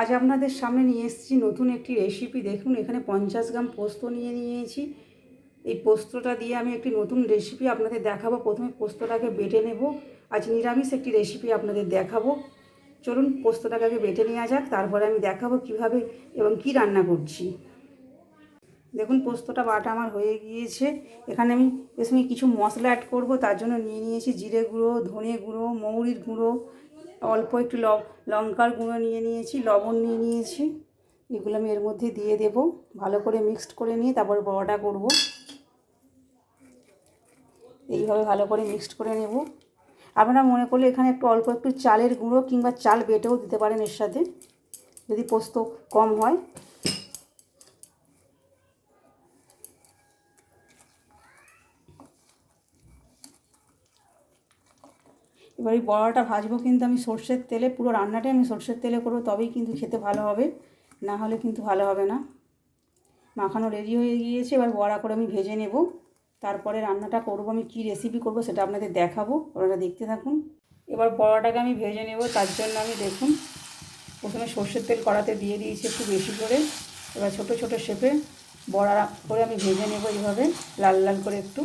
আজ আপনাদের সামনে নিয়ে এসেছি নতুন একটি রেসিপি দেখুন, এখানে পঞ্চাশ গ্রাম পোস্ত নিয়ে নিয়েছি। এই পোস্তটা দিয়ে আমি একটি নতুন রেসিপি আপনাদের দেখাবো। প্রথমে পোস্তটাকে বেটে নেব। আজ নিরামিষ একটি রেসিপি আপনাদের দেখাবো। চলুন, পোস্তটাকে আগে বেটে নেওয়া যাক, তারপরে আমি দেখাবো কীভাবে এবং কি রান্না করছি। দেখুন, পোস্তটা বাটা আমার হয়ে গিয়েছে। এখানে আমি এর সঙ্গে কিছু মশলা অ্যাড করব, তার জন্য নিয়ে নিয়েছি জিরে গুঁড়ো, ধনে গুঁড়ো, মৌরির গুঁড়ো অল্প একটু লঙ্কার গুঁড়ো নিয়ে নিয়েছি, লবণ নিয়ে নিয়েছি। এগুলো আমি এর মধ্যে দিয়ে দেব। ভালো করে মিক্সড করে নিয়ে তারপরে বড়াটা করব। এইভাবে ভালো করে মিক্সড করে নেব। আপনারা মনে করলে এখানে একটু অল্প একটু চালের গুঁড়ো কিংবা চাল বেটেও দিতে পারেন এর সাথে। যদি পোস্ত কম হয়। এবার এই বড়াটা ভাজবো কিন্তু আমি সর্ষের তেলে, পুরো রান্নাটাই আমি সর্ষের তেলে করব, তবেই কিন্তু খেতে ভালো হবে, না হলে কিন্তু ভালো হবে না। মাখানো রেডি হয়ে গিয়েছে, এবার বড়া করে আমি ভেজে নেব। তারপরে রান্নাটা করব, আমি কী রেসিপি করব সেটা আপনাদের দেখাবো আপনারা দেখতে থাকুন। এবার বড়াটাকে আমি ভেজে নেব, তার জন্য আমি দেখুন, প্রথমে সর্ষের তেল কড়াতে দিয়ে দিয়েছি একটু বেশি করে। এবার ছোট ছোট শেপে বড়া করে আমি ভেজে নেব এইভাবে, লাল লাল করে একটু।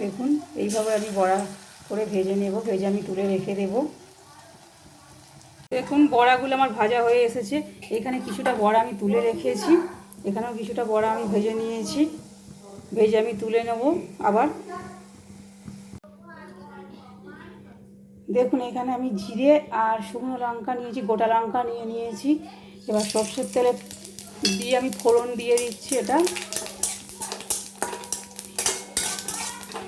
দেখুন, এইভাবে আমি বড়া করে ভেজে নেব, ভেজে আমি তুলে রেখে দেব। দেখুন, বড়াগুলো আমার ভাজা হয়ে এসেছে। এখানে কিছুটা বড়া আমি তুলে রেখেছি। এখানেও কিছুটা বড়া আমি ভেজে নিয়েছি। ভেজে আমি তুলে নেব আবার। দেখুন, এখানে আমি জিরে আর শুকনো লঙ্কা নিয়েছি, গোটা লঙ্কা নিয়ে নিয়েছি। এবার সর্ষের তেলে দিয়ে আমি ফোড়ন দিয়ে দিচ্ছি এটা।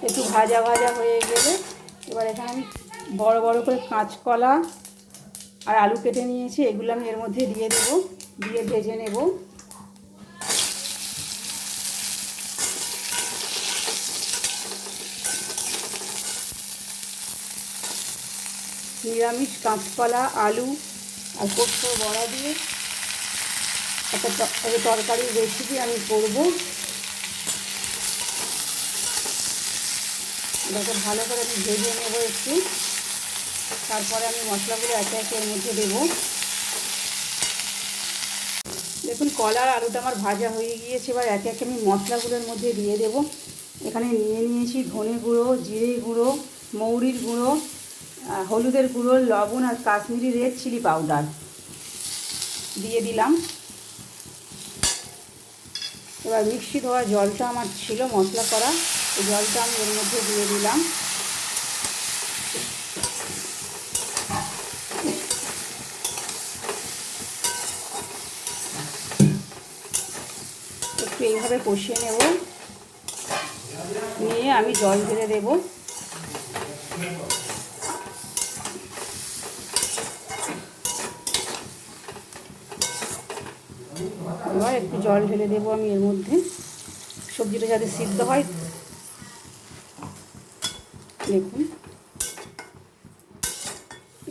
একটু ভাজা ভাজা হয়ে গেলে এবার এখানে আমি বড় বড় করে কাঁচকলা আর আলু কেটে নিয়েছি, এগুলো আমি এর মধ্যে দিয়ে দেবো, দিয়ে ভেজে নেব। নিরামিষ কাঁচকলা, আলু আর পোস্ত বড়া দিয়ে একটা তরকারির রেসিপি আমি করব। এটাকে ভালো করে আমি ভেজে নেব একটু। তারপরে আমি মশলাগুলো একে একে এর মধ্যে দেবো। দেখুন, কলার আলুটা আমার ভাজা হয়ে গিয়েছে, এবার একে একে আমি মশলাগুলোর মধ্যে দিয়ে দেব। এখানে নিয়ে নিয়েছি ধনে গুঁড়ো, জিরে গুঁড়ো, মৌরির গুঁড়ো হলুদের গুঁড়ো, লবণ আর কাশ্মীরি রেড চিলি পাউডার দিয়ে দিলাম। এবার মিক্সি ধোয়া জলটা আমার ছিল, মশলা করা। জলটা আমি এর মধ্যে দিয়ে দিলাম। একটু এইভাবে কষিয়ে নেব। নিয়ে আমি জল ঢেলে দেবো। এবার একটু জল ঢেলে দেবো আমি এর মধ্যে। সবজিটা যাতে সিদ্ধ হয় দেখুন।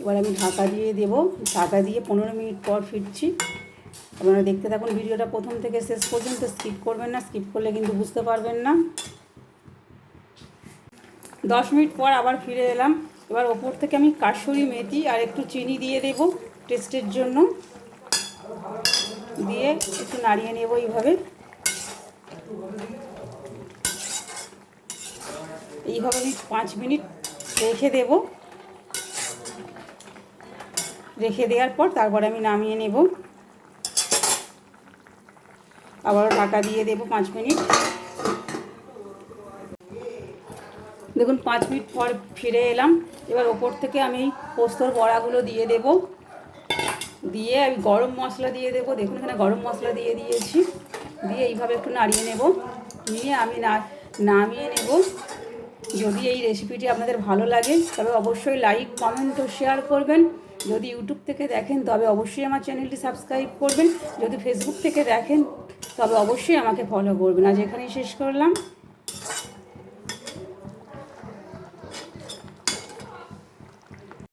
এবার আমি ঢাকা দিয়ে দেব। ঢাকা দিয়ে পনেরো মিনিট পর ফিরছি। আপনারা দেখতে থাকুন, ভিডিওটা প্রথম থেকে শেষ পর্যন্ত স্কিপ করবেন না। স্কিপ করলে কিন্তু বুঝতে পারবেন না। দশ মিনিট পর আবার ফিরে এলাম। এবার ওপর থেকে আমি কাসুরি মেথি আর একটু চিনি দিয়ে দেব টেস্টের জন্য। দিয়ে একটু নাড়িয়ে নেব এইভাবে। এইভাবে আমি পাঁচ মিনিট রেখে দেব। রেখে দেওয়ার পর তারপরে আমি নামিয়ে নেব। আবারও ঢাকা দিয়ে দেব পাঁচ মিনিট। দেখুন, পাঁচ মিনিট পর ফিরে এলাম। এবার ওপর থেকে আমি পোস্তর বড়াগুলো দিয়ে দেব। দিয়ে আমি গরম মশলা দিয়ে দেবো। দেখুন, এখানে গরম মশলা দিয়ে দিয়েছি। দিয়ে এইভাবে একটু নাড়িয়ে নেব। নিয়ে আমি নামিয়ে নেব। যদি এই রেসিপিটি আপনাদের ভালো লাগে, তবে অবশ্যই লাইক কমেন্ট ও শেয়ার করবেন। যদি ইউটিউব থেকে দেখেন, তবে অবশ্যই আমার চ্যানেলটি সাবস্ক্রাইব করবেন। যদি ফেসবুক থেকে দেখেন, তবে অবশ্যই আমাকে ফলো করবেন। আজ এখানেই শেষ করলাম।